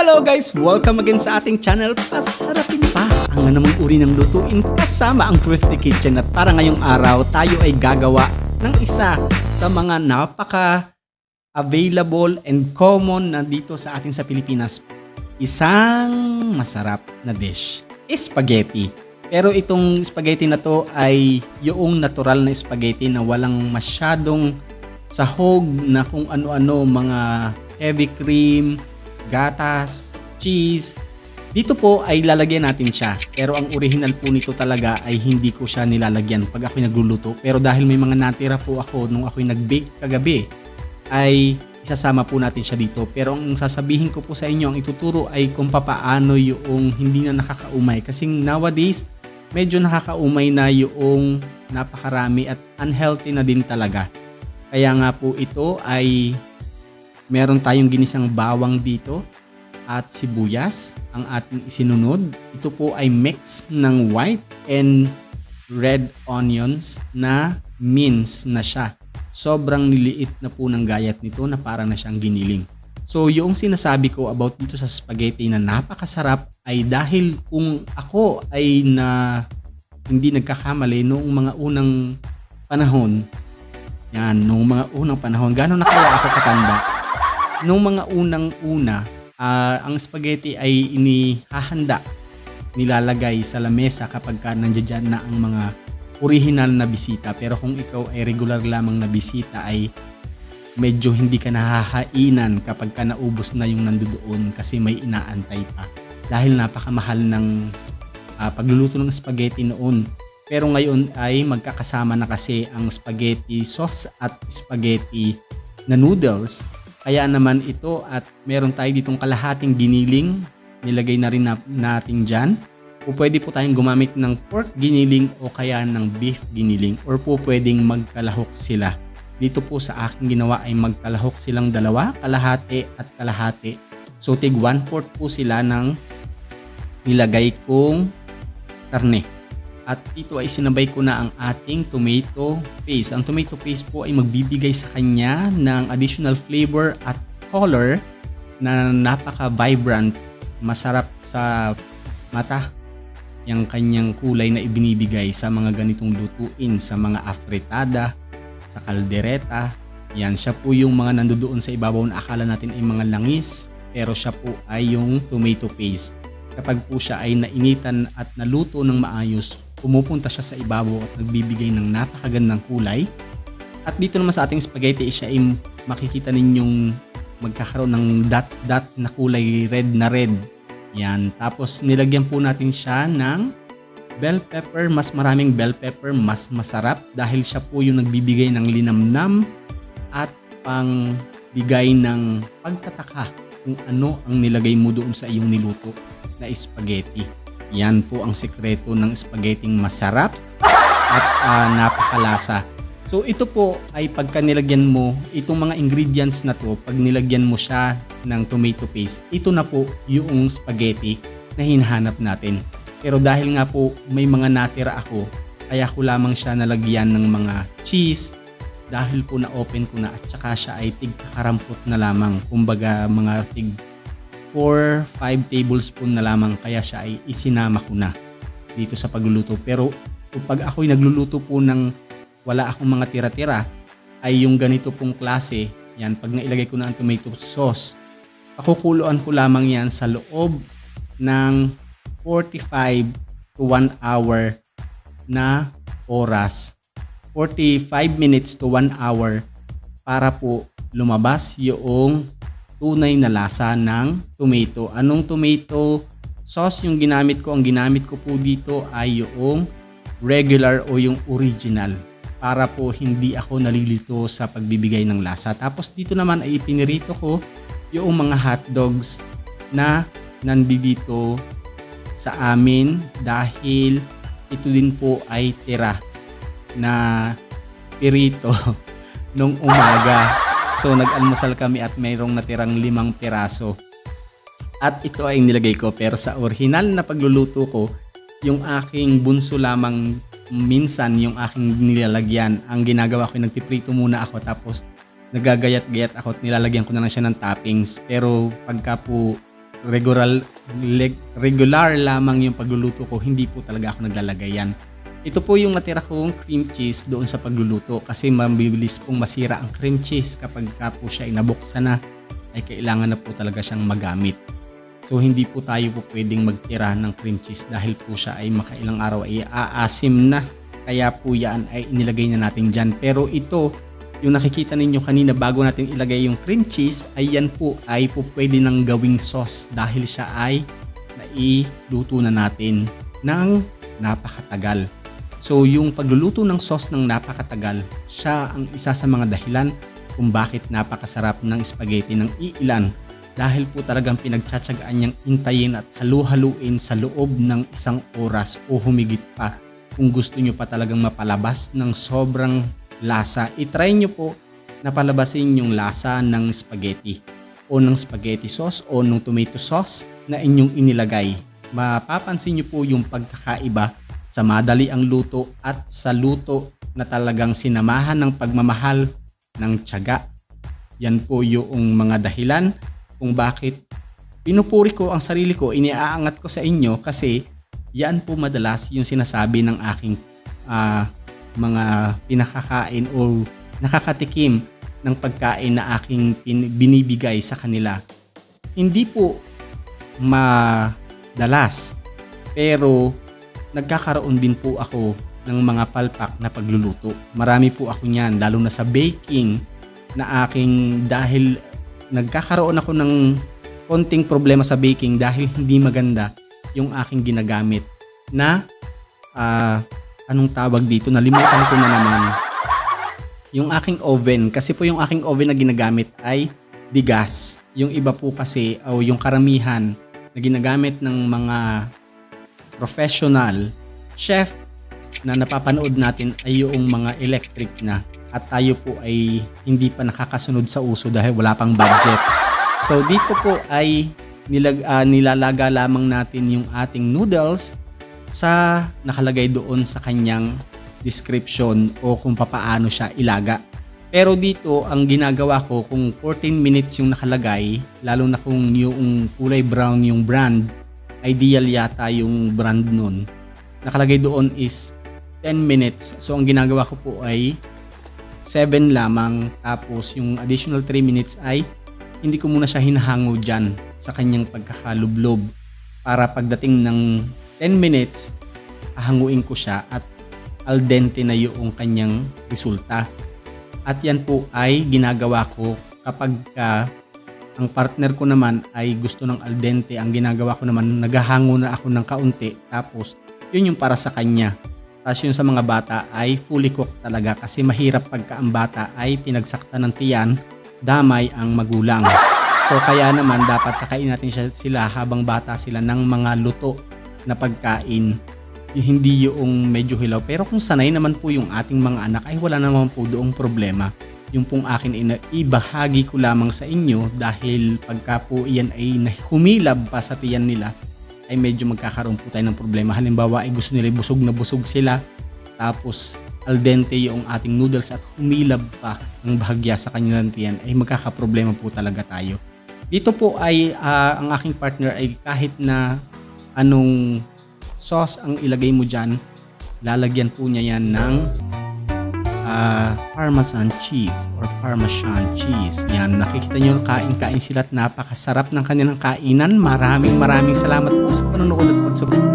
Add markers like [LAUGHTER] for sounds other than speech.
Hello guys! Welcome again sa ating channel. Pasarapin pa ang namang uri ng lutuin kasama ang Thrifty Kitchen at para ngayong araw tayo ay gagawa ng isa sa mga napaka available and common na dito sa atin sa Pilipinas. Isang masarap na dish. Spaghetti. Pero itong spaghetti na to ay yung natural na spaghetti na walang masyadong sahog na kung ano-ano mga heavy cream, gatas, cheese. Dito po ay lalagyan natin siya. Pero ang original po nito talaga ay hindi ko siya nilalagyan pag ako'y nagluluto. Pero dahil may mga natira po ako nung ako'y nag-bake kagabi, ay isasama po natin siya dito. Pero ang sasabihin ko po sa inyo, ang ituturo ay kung papaano yung hindi na nakakaumay. Kasi nowadays, medyo nakakaumay na yung napakarami at unhealthy na din talaga. Kaya nga po ito ay meron tayong ginisang bawang dito at sibuyas ang ating isinunod. Ito po ay mix ng white and red onions na mince na siya. Sobrang niliit na po ng gayat nito na parang na siyang giniling. So yung sinasabi ko about dito sa spaghetti na napakasarap ay dahil kung ako ay na hindi nagkakamali noong mga unang panahon, yan, noong mga unang panahon, gano'n na kaya ako katanda? Noong mga unang-una, ah, ang spaghetti ay inihahanda, nilalagay sa lamesa kapag ka nandiyan na ang mga original na bisita. Pero kung ikaw ay regular lamang na bisita ay medyo hindi ka nahahainan kapag ka naubos na yung nandoon kasi may inaantay pa. Dahil napakamahal ng ah, pagluluto ng spaghetti noon. Pero ngayon ay magkakasama na kasi ang spaghetti sauce at spaghetti na noodles. Kaya naman ito at meron tayo ditong kalahating giniling. Nilagay na rin na, natin dyan. O pwede po tayong gumamit ng pork giniling o kaya ng beef giniling. Or po pwedeng magkalahok sila. Dito po sa aking ginawa ay magkalahok silang dalawa, kalahati at kalahati. So tig 1 4 po sila ng nilagay kong karne. At ito ay sinabay ko na ang ating tomato paste. Ang tomato paste po ay magbibigay sa kanya ng additional flavor at color na napaka-vibrant, masarap sa mata yung kanyang kulay na ibinibigay sa mga ganitong lutuin, sa mga afritada, sa kaldereta. Yan, siya po yung mga nandoon sa ibabaw na akala natin ay mga langis, pero siya po ay yung tomato paste. Kapag po siya ay nainitan at naluto ng maayos, pumupunta siya sa ibabaw at nagbibigay ng napakagandang kulay. At dito naman sa ating spaghetti, siya ay makikita ninyong magkakaroon ng dot-dot na kulay red na red. Yan. Tapos nilagyan po natin siya ng bell pepper. Mas maraming bell pepper, mas masarap dahil siya po yung nagbibigay ng linamnam at pang bigay ng pagtataka kung ano ang nilagay mo doon sa iyong niluto na spaghetti. Yan po ang sekreto ng spaghetti masarap at ah, napakalasa. So ito po ay pagka nilagyan mo itong mga ingredients na to, pag nilagyan mo siya ng tomato paste, ito na po yung spaghetti na hinahanap natin. Pero dahil nga po may mga natira ako, kaya ko lamang siya nalagyan ng mga cheese dahil po na-open ko na at saka siya ay tig kakarampot na lamang. Kumbaga mga tig 4-5 tablespoon na lamang kaya siya ay isinama ko na dito sa pagluluto. Pero kapag ako'y nagluluto po ng wala akong mga tira-tira ay yung ganito pong klase, yan pag nailagay ko na ang tomato sauce, pakukuluan ko lamang yan sa loob ng 45 to 1 hour na oras. 45 minutes to 1 hour para po lumabas yung tunay na lasa ng tomato. Anong tomato sauce yung ginamit ko? Ang ginamit ko po dito ay yung regular o yung original para po hindi ako nalilito sa pagbibigay ng lasa. Tapos dito naman ay ipinirito ko yung mga hot dogs na nandito sa amin dahil ito din po ay tira na pirito [LAUGHS] nung umaga. So nag-almusal kami at mayroong natirang limang piraso. At ito ay nilagay ko pero sa original na pagluluto ko, yung aking bunso lamang minsan yung aking nilalagyan. Ang ginagawa ko, nagpiprito muna ako tapos nagagayat-gayat ako at nilalagyan ko na lang siya ng toppings. Pero pagka po regular, regular lamang yung pagluluto ko, hindi po talaga ako naglalagay yan. Ito po yung natira kong cream cheese doon sa pagluluto kasi mabibilis pong masira ang cream cheese kapag ka po siya inabuksan na ay kailangan na po talaga siyang magamit. So hindi po tayo po pwedeng magtira ng cream cheese dahil po siya ay makailang araw ay aasim na. Kaya po yan ay inilagay na natin dyan. Pero ito, yung nakikita ninyo kanina bago natin ilagay yung cream cheese, ay yan po ay po pwede nang gawing sauce dahil siya ay nailuto na natin ng napakatagal. So yung pagluluto ng sauce ng napakatagal, siya ang isa sa mga dahilan kung bakit napakasarap ng spaghetti ng iilan dahil po talagang pinagtsatsagaan niyang intayin at halu-haluin sa loob ng isang oras o humigit pa. Kung gusto niyo pa talagang mapalabas ng sobrang lasa, itry niyo po na palabasin yung lasa ng spaghetti o ng spaghetti sauce o ng tomato sauce na inyong inilagay. Mapapansin niyo po yung pagkakaiba sa madali ang luto at sa luto na talagang sinamahan ng pagmamahal ng tiyaga. Yan po yung mga dahilan kung bakit pinupuri ko ang sarili ko, iniaangat ko sa inyo kasi yan po madalas yung sinasabi ng aking ah, mga pinakakain o nakakatikim ng pagkain na aking binibigay sa kanila. Hindi po madalas pero nagkakaroon din po ako ng mga palpak na pagluluto. Marami po ako niyan, lalo na sa baking na aking dahil nagkakaroon ako ng konting problema sa baking dahil [LAUGHS] hindi maganda yung aking ginagamit na ah, anong tawag dito, nalimutan ko na naman yung aking oven kasi po yung aking oven na ginagamit ay digas. Yung iba po kasi o yung karamihan na ginagamit ng mga professional chef na napapanood natin ay yung mga electric na at tayo po ay hindi pa nakakasunod sa uso dahil wala pang budget. So dito po ay nilag, ah, nilalaga lamang natin yung ating noodles sa nakalagay doon sa kanyang description o kung papaano siya ilaga. Pero dito, ang ginagawa ko, kung 14 minutes yung nakalagay, lalo na kung yung kulay brown yung brand, ideal yata yung brand nun. Nakalagay doon is 10 minutes. So, ang ginagawa ko po ay 7 lamang. Tapos, yung additional 3 minutes ay hindi ko muna siya hinahango dyan sa kanyang pagkakalublob. Para pagdating ng 10 minutes, ahanguin ko siya at al dente na yung kanyang resulta. At yan po ay ginagawa ko kapag ka ang partner ko naman ay gusto ng al dente. Ang ginagawa ko naman, naghahango na ako ng kaunti. Tapos, yun yung para sa kanya. Tapos yung sa mga bata ay fully cooked talaga kasi mahirap pagka ang bata ay pinagsakta ng tiyan, damay ang magulang. So kaya naman dapat kakain natin sila habang bata sila ng mga luto na pagkain hindi yung medyo hilaw. Pero kung sanay naman po yung ating mga anak ay wala naman po doong problema. Yung pong akin ina, ibahagi ko lamang sa inyo dahil pagka po iyan ay humilab pa sa tiyan nila ay medyo magkakaroon po tayo ng problema. Halimbawa ay gusto nila busog na busog sila tapos al dente yung ating noodles at humilab pa ang bahagya sa kanilang tiyan ay magkakaproblema po talaga tayo. Dito po ay ah, ang aking partner ay kahit na anong sauce ang ilagay mo dyan, lalagyan po niya yan ng ah, parmesan cheese or parmesan cheese. Yan, nakikita nyo, kain-kain sila at napakasarap ng kanilang kainan. Maraming maraming salamat po sa panonood at pagsubok.